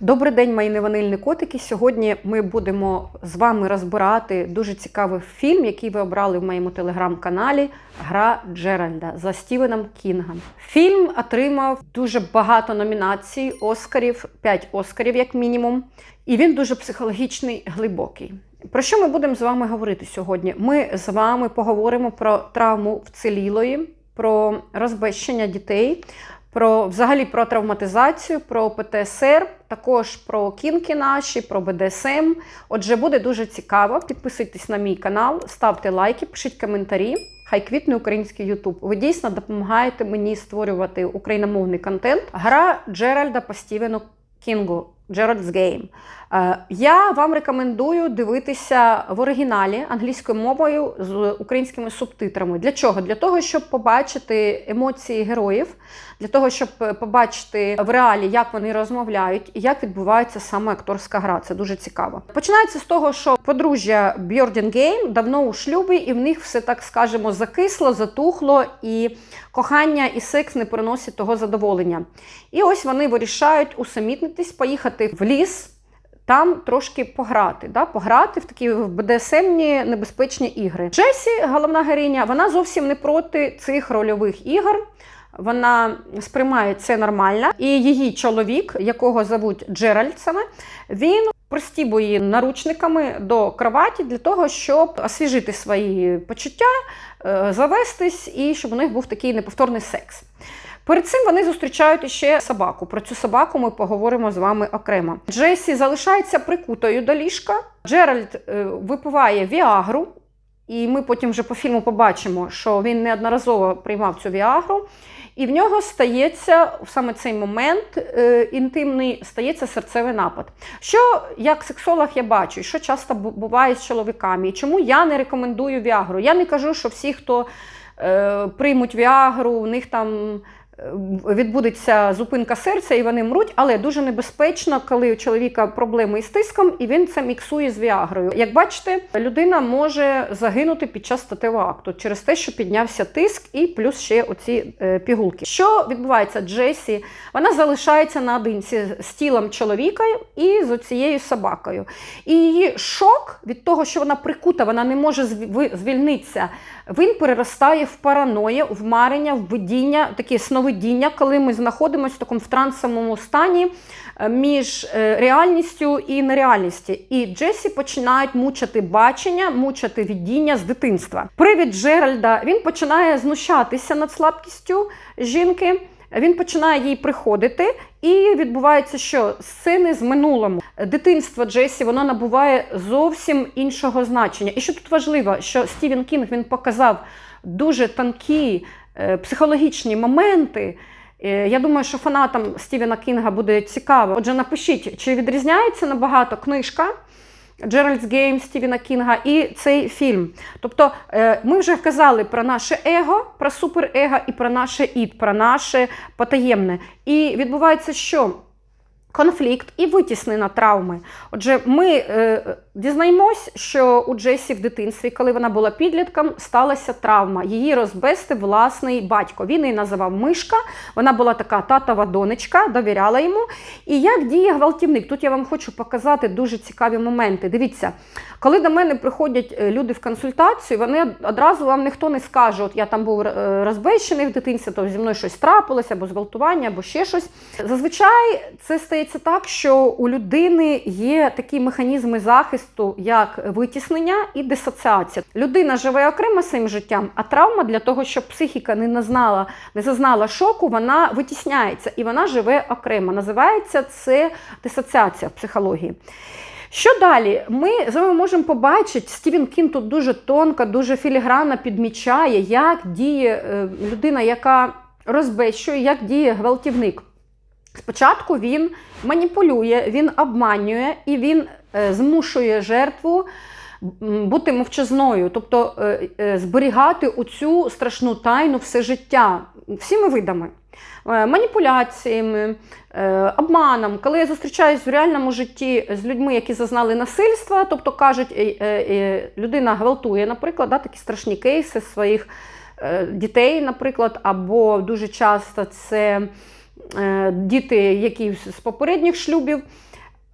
Добрий день, мої неванильні котики. Сьогодні ми будемо з вами розбирати дуже цікавий фільм, який ви обрали в моєму телеграм-каналі Гра Джеральда за Стівеном Кінгом. Фільм отримав дуже багато номінацій, Оскарів, 5 Оскарів, як мінімум. І він дуже психологічний, глибокий. Про що ми будемо з вами говорити сьогодні? Ми з вами поговоримо про травму вцілілої, про розбещення дітей, про взагалі про травматизацію, про ПТСР, також про кінки наші, про БДСМ. Отже, буде дуже цікаво. Підписуйтесь на мій канал, ставте лайки, пишіть коментарі. Хай квітне український Ютуб. Ви дійсно допомагаєте мені створювати україномовний контент. Гра Джеральда по Стівену Кінгу. Джеральдс Game. Е, Я вам рекомендую дивитися в оригіналі англійською мовою з українськими субтитрами. Для чого? Для того, щоб побачити емоції героїв, для того, щоб е, побачити в реалі, як вони розмовляють і як відбувається саме акторська гра. Це дуже цікаво. Починається з того, що подружжя Бьордінгейм давно у шлюбі, і в них все так скажемо закисло, затухло, і кохання і секс не приносять того задоволення. І ось вони вирішають усамітнитись, поїхати в ліс. Там трошки пограти, да? пограти в такі БДСМні небезпечні ігри. Джесі, головна героїня, вона зовсім не проти цих рольових ігор. Вона сприймає це нормально. І її чоловік, якого зовуть Джеральд саме, він пристібує наручниками до кроваті для того, щоб освіжити свої почуття, е, завестись і щоб у них був такий неповторний секс. Перед цим вони зустрічають ще собаку. Про цю собаку ми поговоримо з вами окремо. Джесі залишається прикутою до ліжка. Джеральд е, випиває Віагру, і ми потім вже по фільму побачимо, що він неодноразово приймав цю Віагру. І в нього стається в саме цей момент е, інтимний стається серцевий напад. Що як сексолог я бачу, що часто буває з чоловіками, і чому я не рекомендую Віагру? Я не кажу, що всі, хто е, приймуть Віагру, у них там відбудеться зупинка серця і вони мруть, але дуже небезпечно, коли у чоловіка проблеми із тиском, і він це міксує з Віагрою. Як бачите, людина може загинути під час статевого акту через те, що піднявся тиск, і плюс ще оці е, пігулки. Що відбувається? Джесі вона залишається наодинці з тілом чоловіка і з оцією собакою. І її шок від того, що вона прикута, вона не може звільнитися. Він переростає в параної, в марення, в видіння, таке сновидіння, коли ми знаходимося в такому в трансовому стані е, між е, реальністю і нереальністю. І Джесі починають мучити бачення, мучити видіння з дитинства. Привід Джеральда він починає знущатися над слабкістю жінки. Він починає їй приходити, і відбувається, що сцени з минулому дитинство Джесі воно набуває зовсім іншого значення. І що тут важливо, що Стівен Кінг він показав дуже тонкі психологічні моменти. Е, Я думаю, що фанатам Стівена Кінга буде цікаво. Отже, напишіть, чи відрізняється набагато книжка Джеральдс Гейм Стівена Кінга і цей фільм. Тобто е, ми вже казали про наше его, про суперего і про наше ід, про наше потаємне. І відбувається, що конфлікт і витіснена травми. Отже, ми е, дізнаємось, що у Джесі в дитинстві, коли вона була підлітком, сталася травма. Її розбестив власний батько. Він її називав Мишка. Вона була така татова донечка, довіряла йому. І як діє гвалтівник? Тут я вам хочу показати дуже цікаві моменти. Дивіться, коли до мене приходять е, люди в консультацію, вони одразу вам ніхто не скаже, от я там був е, розбещений в дитинстві, то зі мною щось трапилося, або зґвалтування, або ще щось. Зазвичай це стається так, що у людини є такі механізми захисту, як витіснення і дисоціація. Людина живе окремо своїм життям, а травма для того, щоб психіка не назнала, не зазнала шоку, вона витісняється і вона живе окремо. Називається це дисоціація в психології. Що далі? Ми з вами можемо побачити, Стівен Кін тут дуже тонко, дуже філігранно підмічає, як діє е, людина, яка розбещує, як діє гвалтівник. Спочатку він маніпулює, він обманює і він е, змушує жертву бути мовчазною, тобто е, е, зберігати оцю страшну тайну все життя всіми видами. Маніпуляціями, обманом, коли я зустрічаюсь в реальному житті з людьми, які зазнали насильства, тобто кажуть, людина гвалтує, наприклад, такі страшні кейси своїх дітей, наприклад, або дуже часто це діти, які з попередніх шлюбів.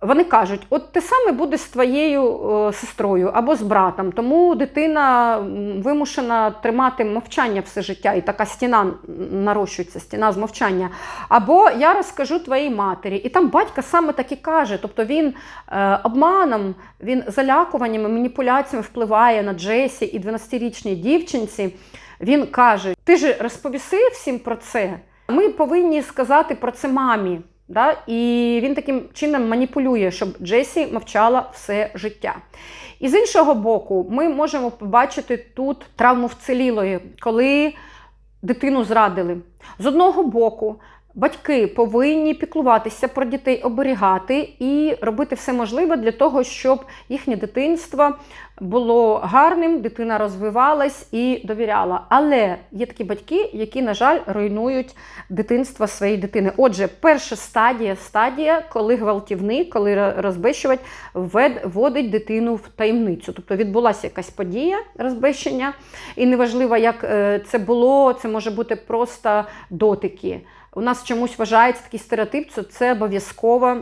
Вони кажуть, от те саме буде з твоєю е, сестрою або з братом, тому дитина вимушена тримати мовчання все життя, і така стіна нарощується, стіна з мовчання. Або я розкажу твоїй матері. І там батька саме так і каже. Тобто він е, обманом, він залякуваннями, маніпуляціями впливає на Джесі і 12-річній дівчинці. Він каже: Ти ж розповіси всім про це. Ми повинні сказати про це мамі. Да? І він таким чином маніпулює, щоб Джесі мовчала все життя. І з іншого боку, ми можемо побачити тут травму вцілілої, коли дитину зрадили. З одного боку, батьки повинні піклуватися про дітей, оберігати і робити все можливе для того, щоб їхнє дитинство було гарним, дитина розвивалась і довіряла. Але є такі батьки, які, на жаль, руйнують дитинство своєї дитини. Отже, перша стадія стадія, коли гвалтівник, коли розбещувач вводить дитину в таємницю. Тобто відбулася якась подія розбещення, і неважливо, як е, це було, це може бути просто дотики. У нас чомусь вважається такий стереотип, що це обов'язково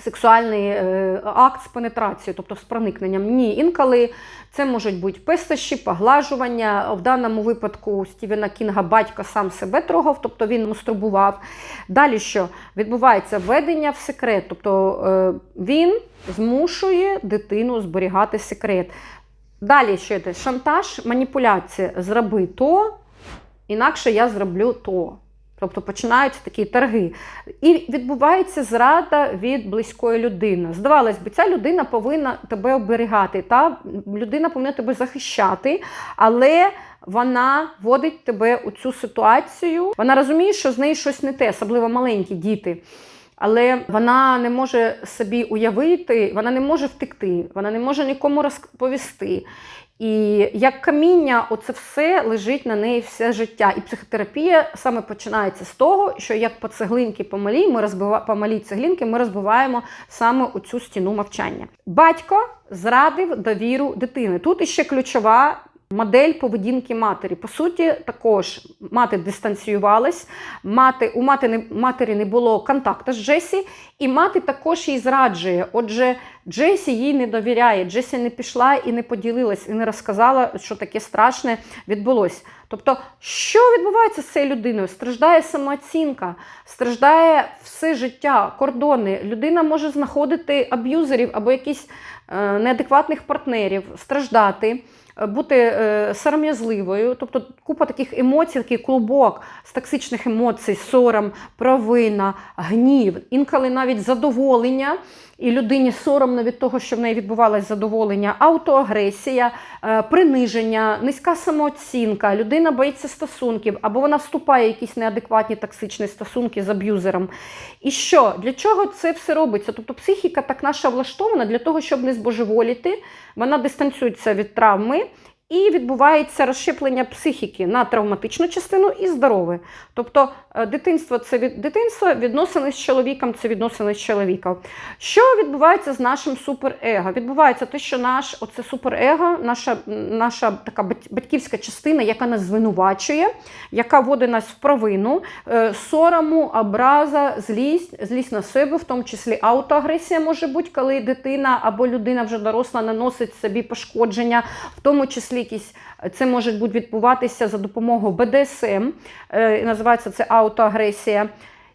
сексуальний е, акт з пенетрацією, тобто з проникненням. Ні, інколи це можуть бути пестощі, поглажування. В даному випадку Стівена Кінга батько сам себе трогав, тобто він мастурбував. Далі що відбувається введення в секрет, тобто е, він змушує дитину зберігати секрет. Далі що це? Шантаж, маніпуляція. Зроби то, інакше я зроблю то. Тобто починаються такі торги. І відбувається зрада від близької людини. Здавалось би, ця людина повинна тебе оберігати, та людина повинна тебе захищати, але вона вводить тебе у цю ситуацію. Вона розуміє, що з нею щось не те, особливо маленькі діти. Але вона не може собі уявити, вона не може втекти, вона не може нікому розповісти. І як каміння, оце все лежить на неї все життя. І психотерапія саме починається з того, що як по цеглинки помалі, ми розбива... помалі цеглинки ми розбиваємо саме у цю стіну мовчання. Батько зрадив довіру дитини. Тут іще ключова. Модель поведінки матері. По суті, також мати дистанціювалась, мати, у мати не, матері не було контакту з Джесі, і мати також їй зраджує. Отже, Джесі їй не довіряє. Джесі не пішла і не поділилась, і не розказала, що таке страшне відбулося. Тобто, що відбувається з цією людиною? Страждає самооцінка, страждає все життя, кордони. Людина може знаходити аб'юзерів або якісь е, неадекватних партнерів, страждати бути е, сором'язливою, тобто купа таких емоцій, такий клубок з токсичних емоцій, сором, провина, гнів, інколи навіть задоволення. І людині соромно від того, що в неї відбувалось задоволення, аутоагресія, е, приниження, низька самооцінка, людина боїться стосунків, або вона вступає в якісь неадекватні токсичні стосунки з аб'юзером. І що? Для чого це все робиться? Тобто психіка так наша влаштована для того, щоб не збожеволіти, вона дистанціюється від травми. І відбувається розщеплення психіки на травматичну частину і здорове. Тобто е, дитинство це від дитинства, відносини з чоловіком це відносини з чоловіком. Що відбувається з нашим суперего? Відбувається те, що наш оце суперего, наша наша така батьківська частина, яка нас звинувачує, яка вводить нас в провину, е, сорому, образа, злість, злість на себе, в тому числі аутоагресія може бути, коли дитина або людина вже доросла наносить собі пошкодження, в тому числі якісь це може бути відбуватися за допомогою БДСМ, е, називається це аутоагресія.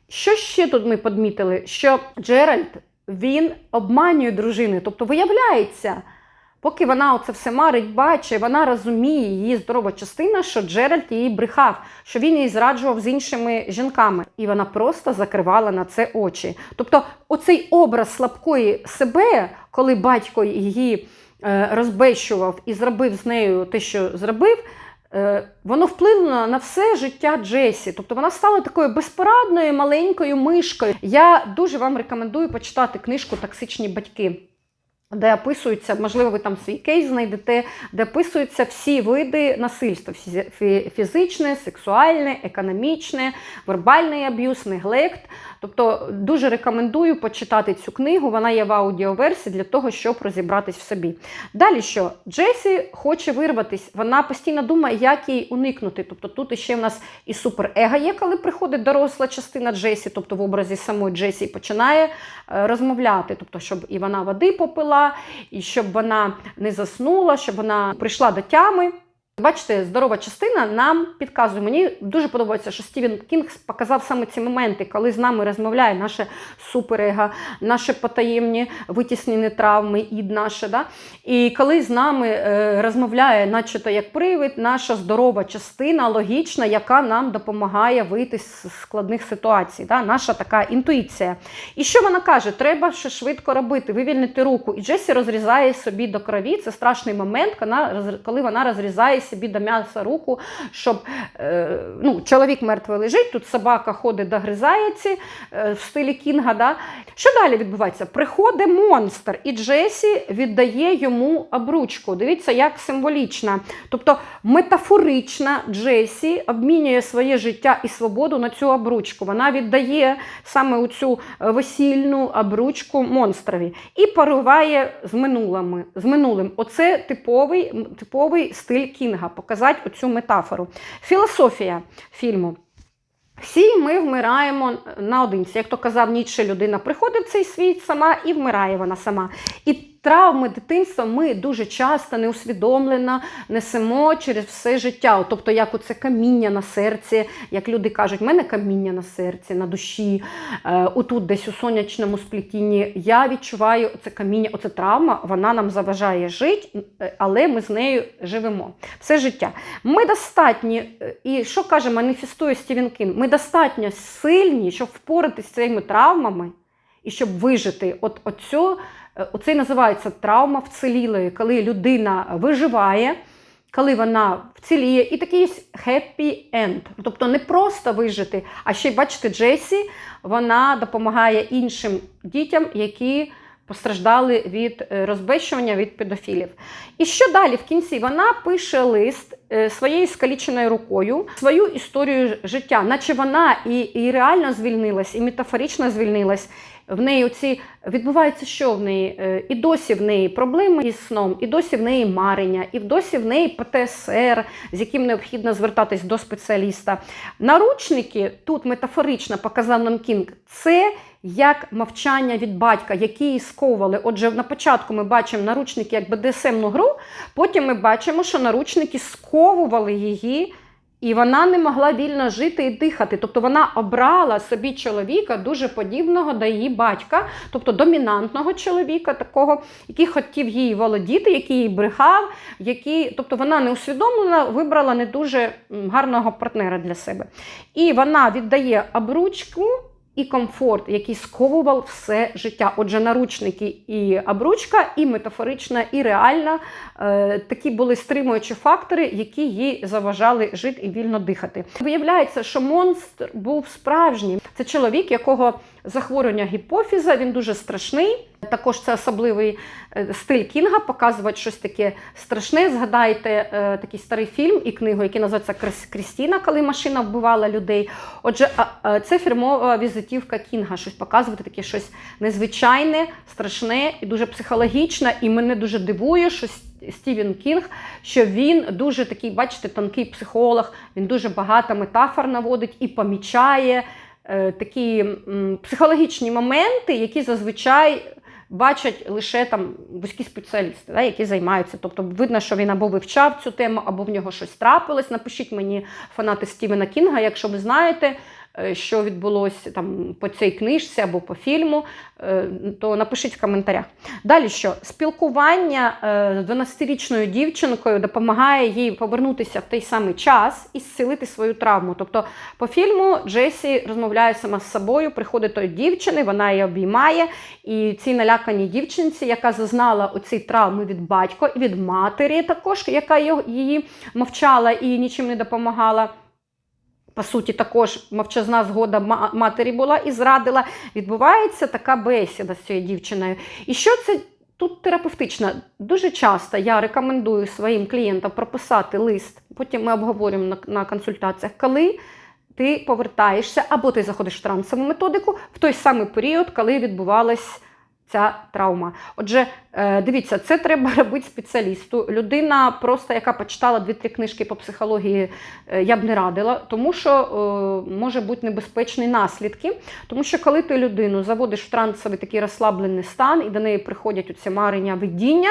Що ще тут ми подмітили? Що Джеральд він обманює дружини, тобто виявляється. Поки вона оце все марить, бачить, вона розуміє її здорова частина, що Джеральд її брехав, що він її зраджував з іншими жінками, і вона просто закривала на це очі. Тобто, оцей образ слабкої себе, коли батько її розбещував і зробив з нею те, що зробив, воно вплинуло на все життя Джесі. Тобто вона стала такою безпорадною маленькою мишкою. Я дуже вам рекомендую почитати книжку Токсичні батьки. Де описуються, можливо, ви там свій кейс знайдете, де описуються всі види насильства: фізичне, сексуальне, економічне, вербальний аб'юз, неглект. Тобто дуже рекомендую почитати цю книгу. Вона є в аудіоверсії для того, щоб розібратись в собі. Далі що? Джесі хоче вирватись, вона постійно думає, як їй уникнути. Тобто тут ще в нас і суперего є, коли приходить доросла частина Джесі, тобто в образі самої Джесі починає е, розмовляти, тобто, щоб і вона води попила, і щоб вона не заснула, щоб вона прийшла до тями. Бачите, здорова частина нам підказує. Мені дуже подобається, що Стівен Кінг показав саме ці моменти, коли з нами розмовляє наше суперего, наші потаємні витіснені травми, ід наше. Да? І коли з нами е, розмовляє, начебто як привид, наша здорова частина, логічна, яка нам допомагає вийти з складних ситуацій. Да? Наша така інтуїція. І що вона каже? Треба ще швидко робити, вивільнити руку. І Джесі розрізає собі до крові. Це страшний момент, коли вона розрізає собі до м'яса руку, щоб е, ну, чоловік мертвий лежить, тут собака ходить, догризається е, в стилі Кінга. Да? Що далі відбувається? Приходить монстр, і Джесі віддає йому обручку. Дивіться, як символічна. Тобто метафорична Джесі обмінює своє життя і свободу на цю обручку. Вона віддає саме у цю весільну обручку монстрові і пориває з минулими, з минулим. Оце типовий, типовий стиль Кінга, показати оцю метафору. Філософія фільму. Всі ми вмираємо наодинці. Як то казав Ніцше, людина приходить в цей світ сама і вмирає вона сама. І травми дитинства ми дуже часто неусвідомлено несемо через все життя. Тобто, як оце каміння на серці, як люди кажуть, в мене каміння на серці, на душі, е, отут десь у сонячному сплетінні. Я відчуваю це каміння, оце травма, вона нам заважає жити, але ми з нею живемо. Все життя. Ми достатні, е, і що каже, маніфестує Стівен Кін, ми достатньо сильні, щоб впоратися з цими травмами і щоб вижити. От оцю Е, оце називається травма вцілілої, коли людина виживає, коли вона вціліє, і такий happy end. Тобто не просто вижити, а ще, бачите, Джесі вона допомагає іншим дітям, які постраждали від е, розбещування від педофілів. І що далі в кінці? Вона пише лист е, своєю скаліченою рукою, свою історію життя, наче вона і, і реально звільнилась, і метафорично звільнилась. В неї оці відбувається, що в неї е, і досі в неї проблеми із сном, і досі в неї марення, і досі в неї ПТСР, з яким необхідно звертатись до спеціаліста. Наручники тут метафорично показав нам Кінг, це як мовчання від батька, які її сковували. Отже, на початку ми бачимо наручники як БДСМну гру, потім ми бачимо, що наручники сковували її. І вона не могла вільно жити і дихати. Тобто вона обрала собі чоловіка дуже подібного до її батька, тобто домінантного чоловіка, такого, який хотів її володіти, який її брехав, який, тобто вона не усвідомлена, вибрала не дуже гарного партнера для себе. І вона віддає обручку і комфорт, який сковував все життя. Отже, наручники і обручка, і метафорична, і реальна е, такі були стримуючі фактори, які їй заважали жити і вільно дихати. Виявляється, що монстр був справжній. Це чоловік, якого захворювання гіпофіза, він дуже страшний. Також це особливий е, стиль Кінга, показувати щось таке страшне. Згадайте е, такий старий фільм і книгу, який називається Крістіна, коли машина вбивала людей. Отже, це фірмова візитівка Кінга, щось показувати, таке щось незвичайне, страшне і дуже психологічне. І мене дуже дивує, що Стівен Кінг, що він дуже такий, бачите, тонкий психолог, він дуже багато метафор наводить і помічає. Е, такі психологічні моменти, які зазвичай бачать лише там вузькі спеціалісти, да, які займаються. Тобто, видно, що він або вивчав цю тему, або в нього щось трапилось. Напишіть мені фанати Стівена Кінга, якщо ви знаєте. Е, що відбулося там по цій книжці або по фільму, е, то напишіть в коментарях. Далі що? Спілкування е, з 12-річною дівчинкою допомагає їй повернутися в той самий час і зцілити свою травму. Тобто, по фільму Джесі розмовляє сама з собою, приходить до дівчини, вона її обіймає. І цій наляканій дівчинці, яка зазнала оці травми від батька і від матері, також, яка її мовчала і нічим не допомагала по суті, також мовчазна згода матері була і зрадила. Відбувається така бесіда з цією дівчиною. І що це? Тут терапевтично. Дуже часто я рекомендую своїм клієнтам прописати лист, потім ми обговорюємо на, на консультаціях, коли ти повертаєшся або ти заходиш в трансову методику в той самий період, коли відбувалась ця травма. Отже, е, дивіться, це треба робити спеціалісту. Людина, просто яка почитала дві-три книжки по психології, е, я б не радила, тому що е, може бути небезпечні наслідки. Тому що коли ти людину заводиш в трансовий такий розслаблений стан, і до неї приходять оці марення видіння,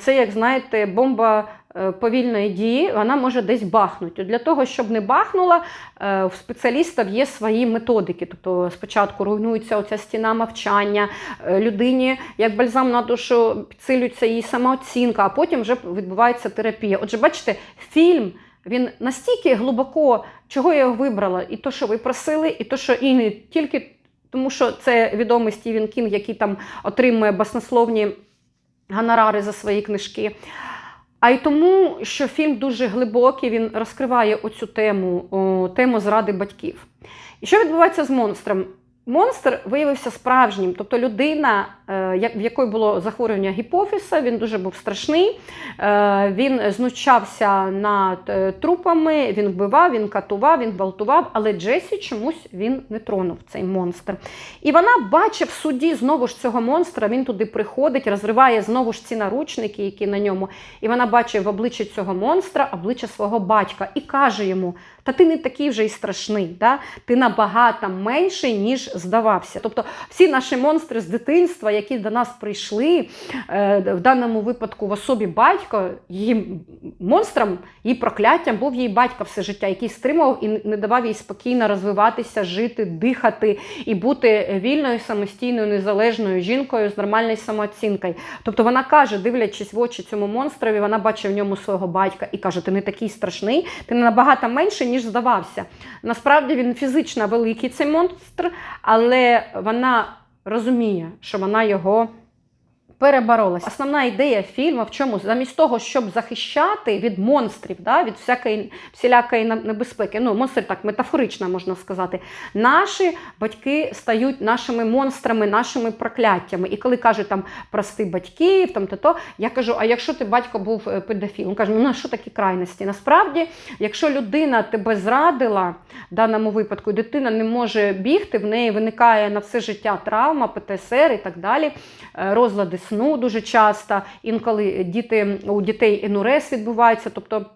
це, як знаєте, бомба. Е, Повільної дії вона може десь бахнути. Для того, щоб не бахнула, е, в спеціалістів є свої методики. Тобто спочатку руйнується оця стіна мовчання, е, людині як бальзам на душу підсилюється її самооцінка, а потім вже відбувається терапія. Отже, бачите, фільм. Він настільки глибоко, чого я його вибрала, і то, що ви просили, і то, що і не тільки тому, що це відомий Стівен Кінг, який там отримує баснословні гонорари за свої книжки. А й тому, що фільм дуже глибокий, він розкриває оцю тему, тему зради батьків. І що відбувається з монстром? Монстр виявився справжнім, тобто людина, е, в якої було захворювання гіпофіза, він дуже був страшний, е, він знущався над е, трупами, він вбивав, він катував, він гвалтував, але Джесі чомусь він не тронув цей монстр. І вона бачить в суді знову ж цього монстра, він туди приходить, розриває знову ж ці наручники, які на ньому. І вона бачить в обличчі цього монстра обличчя свого батька і каже йому: Та ти не такий вже й страшний, да? ти набагато менший, ніж здавався. Тобто всі наші монстри з дитинства, які до нас прийшли, е, в даному випадку в особі батько, її монстром, її прокляттям був її батько все життя, який стримував і не давав їй спокійно розвиватися, жити, дихати і бути вільною, самостійною, незалежною жінкою з нормальною самооцінкою. Тобто вона каже, дивлячись в очі цьому монстрові, вона бачить в ньому свого батька і каже: Ти не такий страшний, ти набагато менший, ніж здавався. Насправді він фізично великий цей монстр, але вона розуміє, що вона його. Переборолася. Основна ідея фільму в чому? Замість того, щоб захищати від монстрів, да, від всякої всілякої небезпеки. Ну, монстри так метафорично можна сказати. Наші батьки стають нашими монстрами, нашими прокляттями. І коли кажуть там прости батьків, там то, то я кажу: а якщо ти батько був е, педофілом? Він каже, ну на що такі крайності? Насправді, якщо людина тебе зрадила в даному випадку, дитина не може бігти, в неї виникає на все життя травма, ПТСР і так далі, е, розлади сну дуже часто, інколи діти, у дітей енурез відбувається, тобто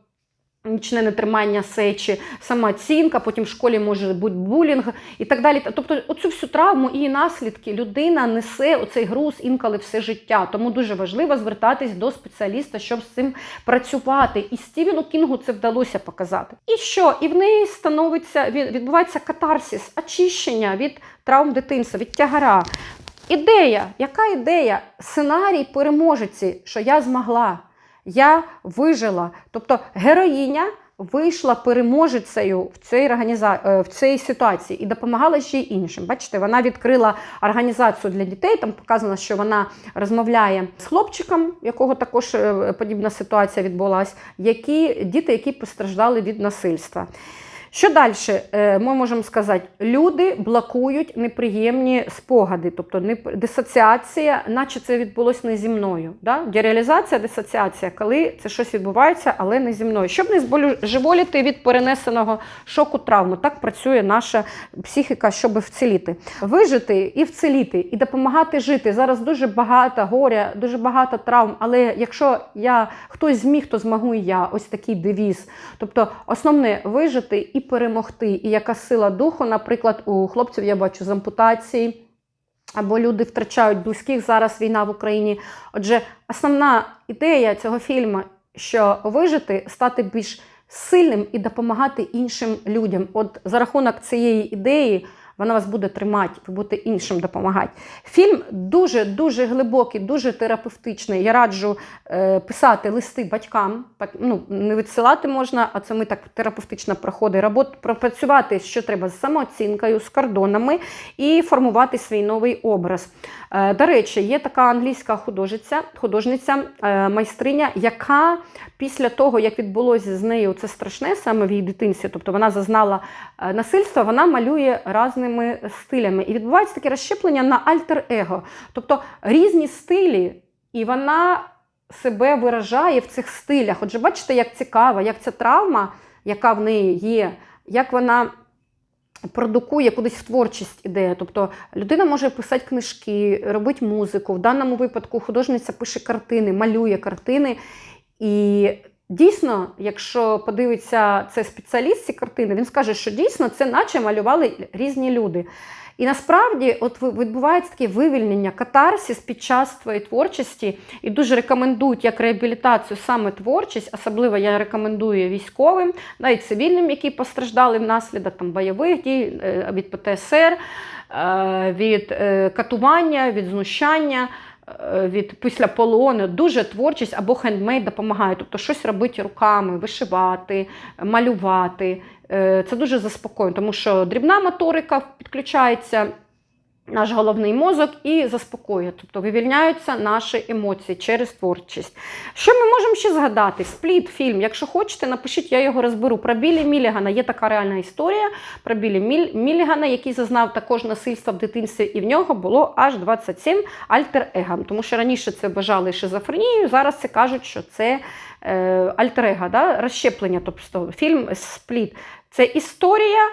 нічне нетримання сечі, самооцінка, потім в школі може бути булінг і так далі. Тобто оцю всю травму і наслідки людина несе оцей груз інколи все життя. Тому дуже важливо звертатись до спеціаліста, щоб з цим працювати. І Стівену Кінгу це вдалося показати. І що? І в неї становиться, відбувається катарсис, очищення від травм дитинства, від тягара. Ідея, яка ідея? Сценарій переможеці, що я змогла, я вижила. Тобто героїня вийшла переможецею в цій організа... в цій ситуації і допомагала ще й іншим. Бачите, вона відкрила організацію для дітей. Там показано, що вона розмовляє з хлопчиком, якого також е, подібна ситуація відбулася, які діти, які постраждали від насильства. Що далі ми можемо сказати? Люди блокують неприємні спогади, тобто дисоціація, наче це відбулося не зі мною. Да? Дереалізація, дисоціація, коли це щось відбувається, але не зі мною. Щоб не збожеволіти від перенесеного шоку травми. Так працює наша психіка, щоб вціліти. Вижити і вціліти, і допомагати жити. Зараз дуже багато горя, дуже багато травм. Але якщо я хтось зміг, то змогу і я. Ось такий девіз. Тобто, основне вижити і перемогти. І яка сила духу, наприклад, у хлопців я бачу з ампутації, або люди втрачають близьких зараз війна в Україні. Отже, основна ідея цього фільму, що вижити, стати більш сильним і допомагати іншим людям. От за рахунок цієї ідеї. Вона вас буде тримати, ви будете іншим допомагати. Фільм дуже-дуже глибокий, дуже терапевтичний. Я раджу е, писати листи батькам. Ну, Не відсилати можна, а це ми так терапевтично проходить. Робот, пропрацювати, що треба з самооцінкою, з кордонами і формувати свій новий образ. Е, до речі, є така англійська художниця, художниця е, майстриня, яка після того, як відбулося з нею це страшне саме в її дитинстві, тобто вона зазнала е, насильства, вона малює разними стилями. І відбувається таке розщеплення на альтер-его, тобто різні стилі, і вона себе виражає в цих стилях. Отже, бачите, як цікаво, як ця травма, яка в неї є, як вона продукує кудись в творчість ідея. Тобто людина може писати книжки, робити музику. В даному випадку художниця пише картини, малює картини. І дійсно, якщо подивиться це спеціаліст ці картини, він скаже, що дійсно це наче малювали різні люди. І насправді от відбувається таке вивільнення, катарсис під час твоєї творчості, і дуже рекомендують як реабілітацію саме творчість, особливо я рекомендую військовим, навіть цивільним, які постраждали внаслідок там, бойових дій е, від ПТСР, е, від е, катування, від знущання. Е, Від після полону дуже творчість або хендмейд допомагає, тобто щось робити руками, вишивати, малювати. Е, Це дуже заспокоює, тому що дрібна моторика підключається, наш головний мозок і заспокоює, тобто вивільняються наші емоції через творчість. Що ми можемо ще згадати? Спліт фільм. Якщо хочете, напишіть, я його розберу. Про Білі Мілігана є така реальна історія про Білі Мілігана, який зазнав також насильства в дитинстві, і в нього було аж 27 альтер-его. Тому що раніше це бажали шизофренією, зараз це кажуть, що це е, альтер-его, да? розщеплення. Тобто фільм Спліт. Це історія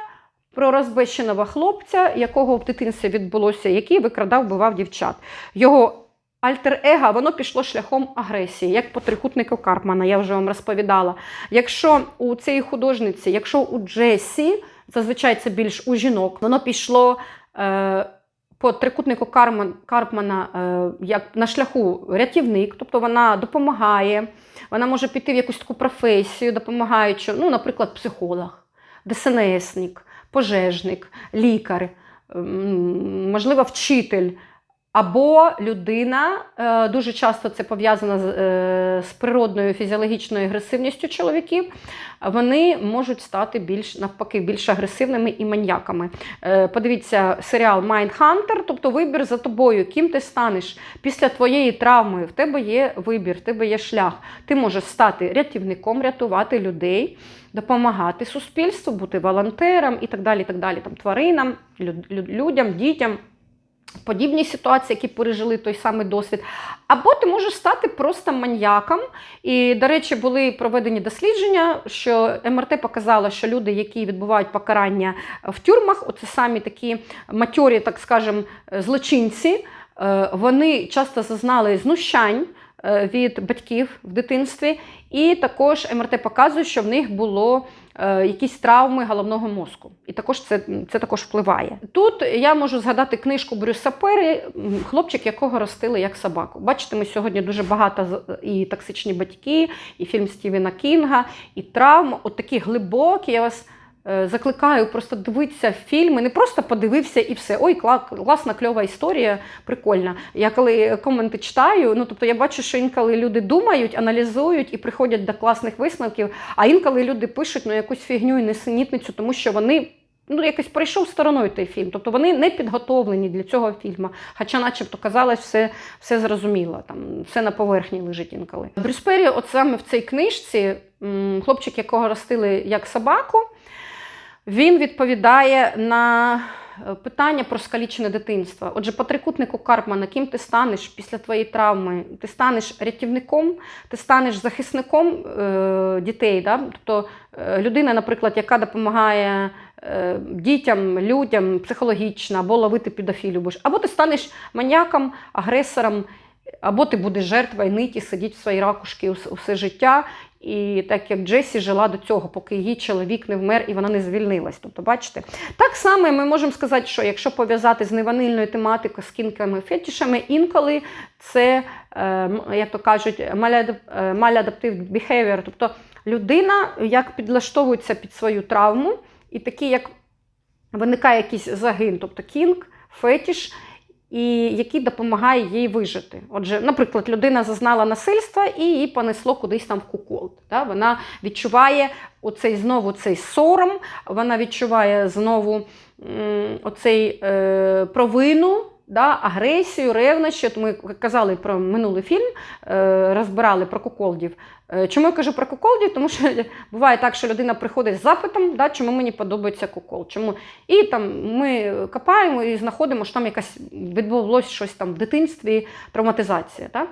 про розбещеного хлопця, якого в дитинстві відбулося, який викрадав, вбивав дівчат. Його альтер-его, воно пішло шляхом агресії, як по трикутнику Карпмана, я вже вам розповідала. Якщо у цієї художниці, якщо у Джесі, зазвичай це більш у жінок, воно пішло. Е, по трикутнику Карман, Карпмана е, як на шляху рятівник, тобто вона допомагає, вона може піти в якусь таку професію, допомагаючи, ну, наприклад, психолог, ДСНСник, пожежник, лікар, можливо, вчитель. Або людина, е, дуже часто це пов'язано з, е, з природною фізіологічною агресивністю чоловіків, вони можуть стати більш навпаки більш агресивними і маньяками. Е, Подивіться серіал Mindhunter, тобто вибір за тобою, ким ти станеш після твоєї травми. В тебе є вибір, в тебе є шлях. Ти можеш стати рятівником, рятувати людей, допомагати суспільству, бути волонтером і так далі, і так далі, там тваринам, люд- люд- людям, дітям. Подібні ситуації, які пережили той самий досвід. Або ти можеш стати просто маньяком. І, до речі, були проведені дослідження, що МРТ показало, що люди, які відбувають покарання в тюрмах, оце самі такі матьорі, так скажемо, злочинці, е, вони часто зазнали знущань е, від батьків в дитинстві, і також МРТ показує, що в них було е, якісь травми головного мозку. І також це, це також впливає. Тут я можу згадати книжку Брюса Перрі, хлопчик, якого ростили як собаку. Бачите, ми сьогодні дуже багато і токсичні батьки, і фільм Стівена Кінга, і травм. От такі глибокі. Я вас е, закликаю просто дивитися фільми, не просто подивився і все. Ой, кла- класна, кльова історія, прикольна. Я коли коменти читаю, ну тобто я бачу, що інколи люди думають, аналізують і приходять до класних висновків, а інколи люди пишуть ну, якусь фігню і несенітницю, тому що вони. Ну, якось пройшов стороною той фільм. Тобто вони не підготовлені для цього фільму. Хоча, начебто, казалось, все, все зрозуміло, там, все на поверхні лежить інколи. Брюс Перрі, от саме в цій книжці, хлопчик, якого ростили як собаку, він відповідає на е, питання про скалічене дитинство. Отже, по трикутнику Карпмана, ким ти станеш після твоєї травми? Ти станеш рятівником, ти станеш захисником е, дітей. Да? Тобто е, людина, наприклад, яка допомагає е, дітям, людям психологічно, або ловити педофілів будеш. Або ти станеш маньяком, агресором, або ти будеш жертвою ниті, сидіти в своїй ракушці усе життя. І так як Джесі жила до цього, поки її чоловік не вмер і вона не звільнилась. Тобто, бачите, так само ми можемо сказати, що якщо пов'язати з неванильною тематикою, з кінками, фетішами, інколи це, е, як то кажуть, maladap- е, behavior, тобто людина як підлаштовується під свою травму, і такий, як виникає якийсь загин, тобто кінг, фетіш, і який допомагає їй вижити. Отже, наприклад, людина зазнала насильства і її понесло кудись там в куколд. Да? Вона відчуває оцей знову цей сором, вона відчуває знову оцей е, провину. Да, агресію, ревнощі. Ми казали про минулий фільм, е, розбирали про куколдів. Е, Чому я кажу про куколдів? Тому що буває так, що людина приходить з запитом, да, чому мені подобається кукол. Чому? І там ми копаємо і знаходимо, що там якась відбулося щось там в дитинстві, травматизація. Да?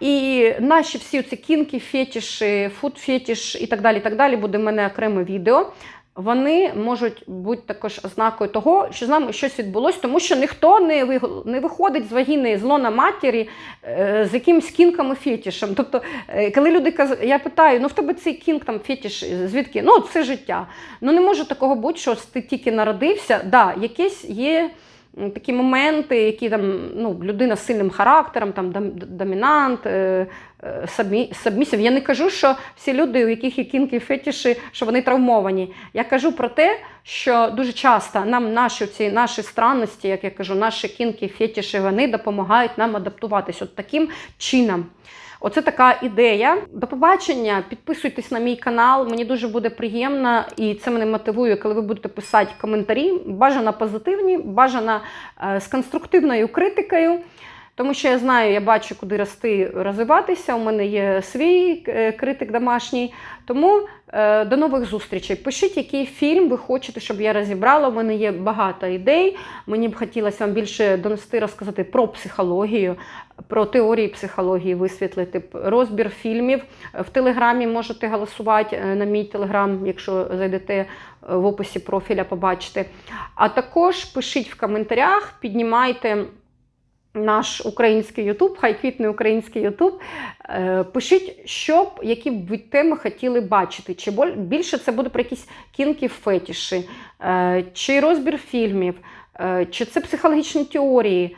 І наші всі ці кінки, фетіші, фуд-фетіш і так далі, так далі, буде в мене окреме відео. Вони можуть бути також ознакою того, що з нами щось відбулося, тому що ніхто не виг- не виходить з вагіни з лона матері е, з якимсь кінком і фетішем. Тобто, е, коли люди кажуть, я питаю, ну в тебе цей кінк там фетіш, звідки? Ну, це життя. Ну не може такого бути, що ти тільки народився. Да, якесь є. Такі моменти, які там ну, людина з сильним характером, там дом- домінант, е, е, сабмісів. Я не кажу, що всі люди, у яких є кінки фетіші, що вони травмовані. Я кажу про те, що дуже часто нам наші ці наші странності, як я кажу, наші кінки, фетіші, вони допомагають нам адаптуватись от таким чином. Оце така ідея. До побачення. Підписуйтесь на мій канал. Мені дуже буде приємно, і це мене мотивує, коли ви будете писати коментарі. Бажано позитивні, бажано е, з конструктивною критикою. Тому що я знаю, я бачу, куди рости, розвиватися. У мене є свій е, критик домашній. Тому е, до нових зустрічей. Пишіть, який фільм ви хочете, щоб я розібрала. У мене є багато ідей. Мені б хотілося вам більше донести, розказати про психологію, про теорії психології, висвітлити розбір фільмів. В телеграмі можете голосувати е, на мій телеграм, якщо зайдете в описі профіля, побачите. А також пишіть в коментарях, піднімайте наш український Ютуб, хай квітний український Ютуб. Е, Пишіть, що б, які б ви теми хотіли бачити. Чи більше це буде про якісь кінки фетіші, е, чи розбір фільмів, е, чи це психологічні теорії.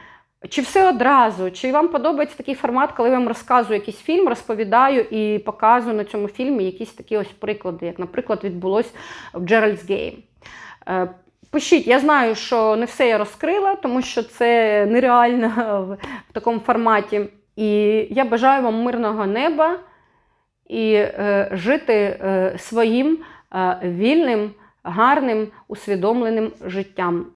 Чи все одразу? Чи вам подобається такий формат, коли я вам розказую якийсь фільм, розповідаю і показую на цьому фільмі якісь такі ось приклади, як, наприклад, відбулось в Gerald's Game. Пишіть, я знаю, що не все я розкрила, тому що це нереально в, в такому форматі. І я бажаю вам мирного неба і е, жити е, своїм е, вільним, гарним, усвідомленим життям.